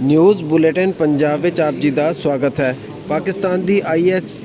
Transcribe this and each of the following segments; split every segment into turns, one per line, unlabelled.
News bulletin Punjab ਵਿੱਚ ਆਪ ਜੀ ਦਾ ਸਵਾਗਤ ਹੈ। ਪਾਕਿਸਤਾਨ ਦੀ ਆਈਐਸ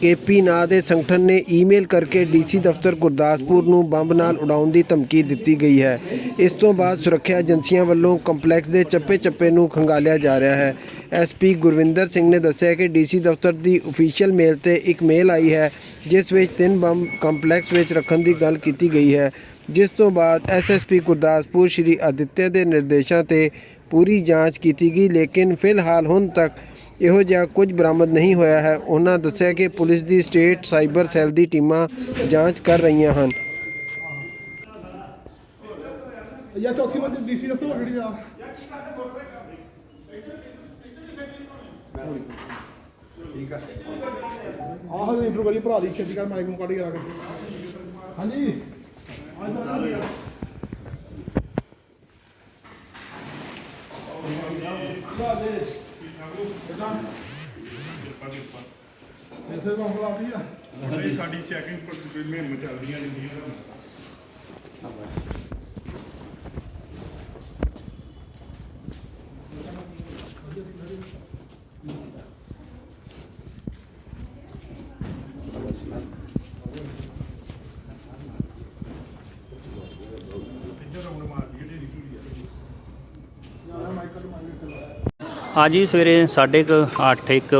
ਕੇਪੀ ਨਾਂ ਦੇ ਸੰਗਠਨ ਨੇ ਈਮੇਲ ਕਰਕੇ ਡੀਸੀ ਦਫ਼ਤਰ ਗੁਰਦਾਸਪੁਰ ਨੂੰ ਬੰਬ ਨਾਲ ਉਡਾਉਣ ਦੀ ਧਮਕੀ ਦਿੱਤੀ ਗਈ ਹੈ। ਇਸ ਤੋਂ ਬਾਅਦ ਸੁਰੱਖਿਆ ਏਜੰਸੀਆਂ ਵੱਲੋਂ ਕੰਪਲੈਕਸ ਦੇ ਚੱਪੇ-ਚੱਪੇ ਨੂੰ ਖੰਗਾਲਿਆ ਜਾ ਰਿਹਾ ਹੈ। ਐਸਪੀ ਗੁਰਵਿੰਦਰ ਸਿੰਘ ਨੇ ਦੱਸਿਆ ਕਿ ਡੀਸੀ ਦਫ਼ਤਰ ਦੀ ਅਫੀਸ਼ੀਅਲ ਮੇਲ ਤੇ ਇੱਕ ਮੇਲ ਆਈ ਹੈ, ਜਿਸ ਵਿੱਚ ਤਿੰਨ ਬੰਬ ਕੰਪਲੈਕਸ ਵਿੱਚ ਰੱਖਣ ਦੀ ਗੱਲ ਕੀਤੀ ਗਈ ਹੈ। ਜਿਸ ਤੋਂ ਬਾਅਦ ਐਸਐਸਪੀ ਗੁਰਦਾਸਪੁਰ ਸ਼੍ਰੀ ਆਦਿੱਤਿਆ ਦੇ ਨਿਰਦੇਸ਼ਾਂ ਤੇ ਪੂਰੀ ਜਾਂਚ ਕੀਤੀ ਗਈ, ਲੇਕਿਨ ਫਿਲਹਾਲ ਹੁਣ ਤੱਕ ਇਹੋ ਜਿਹਾ ਕੁਝ ਬਰਾਮਦ ਨਹੀਂ ਹੋਇਆ ਹੈ। ਉਹਨਾਂ ਦੱਸਿਆ ਕਿ ਪੁਲਿਸ ਦੀ ਸਟੇਟ ਸਾਈਬਰ ਸੈੱਲ ਦੀ ਟੀਮਾਂ ਜਾਂਚ ਕਰ ਰਹੀਆਂ ਹਨ।
ਜਾਂ ਚੌਥੀ ਮੰਜ਼ਿਲ ਡੀਸੀ ਦੱਸੋ ਕਿਹੜੀ ਆ ਠੀਕ ਆ। ਆਹ ਇੰਟਰਵਿਊ ਵਾਲੀ ਭਰਾ ਦੀ ਛੇਤੀ ਕਰ ਮਾਈਕ ਨੂੰ ਕੱਢ ਕੇ ਰੱਖ ਹਾਂਜੀ। ਇਸੇ ਮਾਮਲਾ ਆ ਰਹੀ ਆ
ਨਹੀਂ ਸਾਡੀ ਚੈਕਿੰਗ ਪਰ ਮਹਿੰਮ ਚੱਲਦੀਆਂ ਰਹਿੰਦੀਆਂ ਇੱਧਰ ਰਾਉਂਡ ਮਾਰਦੀ ਹੈ ਢੇਰੀ ਢੂਰੀ ਆ
ਮਾਈਕ ਕੱਢ ਮਾਈਕ ਕੱਢ
ਅੱਜ ਹੀ ਸਵੇਰੇ ਸਾਢੇ ਕੁ ਅੱਠ ਇੱਕ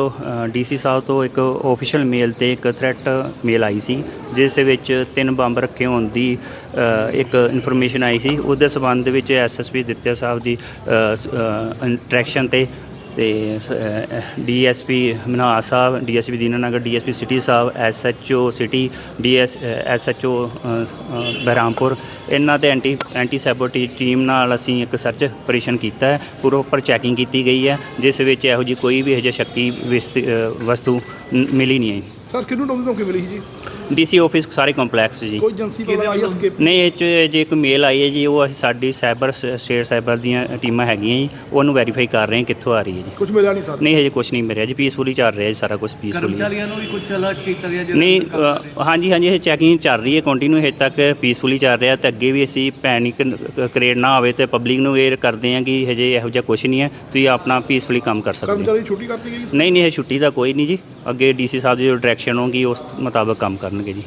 ਡੀਸੀ ਸਾਹਿਬ ਤੋਂ ਇੱਕ ਆਫੀਸ਼ੀਅਲ ਮੇਲ ਤੇ ਇੱਕ ਥ੍ਰੈਟ ਮੇਲ ਆਈ ਸੀ, ਜਿਸ ਵਿੱਚ ਤਿੰਨ ਬੰਬ ਰੱਖੇ ਹੋਣ ਦੀ ਇੱਕ ਇਨਫੋਰਮੇਸ਼ਨ ਆਈ ਸੀ। ਉਸ ਦੇ ਸਬੰਧ ਵਿੱਚ ਐਸਐਸਪੀ ਦਿੱਤਿਆ ਸਾਹਿਬ ਦੀ ਇੰਟਰੈਕਸ਼ਨ ਤੇ ਤੇ ਡੀਐਸਪੀ ਮਨਹਾਸ ਸਾਹਿਬ, ਡੀਐਸਪੀ ਦੀਨਾਨਗਰ, ਡੀਐਸਪੀ ਸਿਟੀ ਸਾਹਿਬ, SHO city, DS SHO Behrampur, ਇਹਨਾਂ ਤੇ ਐਂਟੀ ਐਂਟੀ ਸੈਬੋਟੀ ਟੀਮ ਨਾਲ ਅਸੀਂ ਇੱਕ ਸਰਚ ਆਪਰੇਸ਼ਨ ਕੀਤਾ ਹੈ। ਪ੍ਰੋਪਰ ਚੈਕਿੰਗ ਕੀਤੀ ਗਈ ਹੈ, ਜਿਸ ਵਿੱਚ ਇਹੋ ਜੀ ਕੋਈ ਵੀ ਹਜੇ ਸ਼ੱਕੀ ਵਿਸਤ- ਵਸਤੂ ਮਿਲੀ ਨਹੀਂ ਹੈ
ਸਰ, ਕਿਹਨੂੰ ਨੌਕਰੀ ਧਮਕੀ ਮਿਲੀ ਸੀ ਜੀ?
ਡੀਸੀ ਆਫਿਸ ਸਾਰੇ ਕੰਪਲੈਕਸ ਜੀ।
ਕੋਈ ਏਜੰਸੀ ਤੋਂ ਆਈ ਐਸਕੇਪ
ਨਹੀਂ ਇਹ 'ਚ ਜੇ ਇੱਕ ਮੇਲ ਆਈ ਹੈ ਜੀ ਉਹ ਅਸੀਂ ਸਾਡੀ ਸਾਈਬਰ ਸਟੇਟ ਸਾਈਬਰ ਦੀਆਂ ਟੀਮਾਂ ਹੈਗੀਆਂ ਜੀ ਉਹਨੂੰ ਵੈਰੀਫਾਈ ਕਰ ਰਹੇ ਹਾਂ ਕਿੱਥੋਂ ਆ ਰਹੀ ਹੈ ਜੀ।
ਕੁਝ ਮਿਲਿਆ ਨਹੀਂ ਸਰ
ਨਹੀਂ ਹਜੇ ਕੁਝ ਨਹੀਂ ਮਿਲਿਆ ਜੀ ਪੀਸਫੁਲੀ ਚੱਲ ਰਿਹਾ ਜੀ ਸਾਰਾ ਕੁਝ ਪੀਸਫੁਲੀ
ਕਰਮਚਾਰੀਆਂ ਨੂੰ ਵੀ ਕੁਝ ਅਲਰਟ ਕੀਤਾ ਗਿਆ ਜਿਹੜਾ
ਨਹੀਂ ਅ, ਹਾਂਜੀ ਹਾਂਜੀ ਇਹ ਚੈਕਿੰਗ ਚੱਲ ਰਹੀ ਹੈ ਕੰਟੀਨਿਊ ਹਜੇ ਤੱਕ ਪੀਸਫੁਲੀ ਚੱਲ ਰਿਹਾ ਤੇ ਅੱਗੇ ਵੀ ਅਸੀਂ ਪੈਨਿਕ ਕ੍ਰੀਏਟ ਨਾ ਹੋਵੇ ਤੇ ਪਬਲਿਕ ਨੂੰ ਇਹ ਕਰਦੇ ਹਾਂ ਕਿ ਹਜੇ ਇਹੋ ਜਿਹਾ ਕੁਝ ਨਹੀਂ ਹੈ ਤੁਸੀਂ ਆਪਣਾ ਪੀਸਫੁਲੀ ਕੰਮ ਕਰ ਸਕਦੇ ਹੋ।
ਕਰਮਚਾਰੀ ਦੀ ਛੁੱਟੀ ਕਰਤੀ ਗਈ
ਨਹੀਂ ਨਹੀਂ ਇਹ ਛੁੱਟੀ ਦਾ ਕੋਈ ਨਹੀਂ ਜੀ। ਅੱਗੇ ਡੀਸੀ ਸਾਹਿਬ ਦੀ ਜੋ ਡਾਇਰੈਕਸ਼ਨ ਹੋਗੀ ਉਸ ਮੁਤਾਬਕ ਕੰਮ ਕਰਨਗੇ ਜੀ।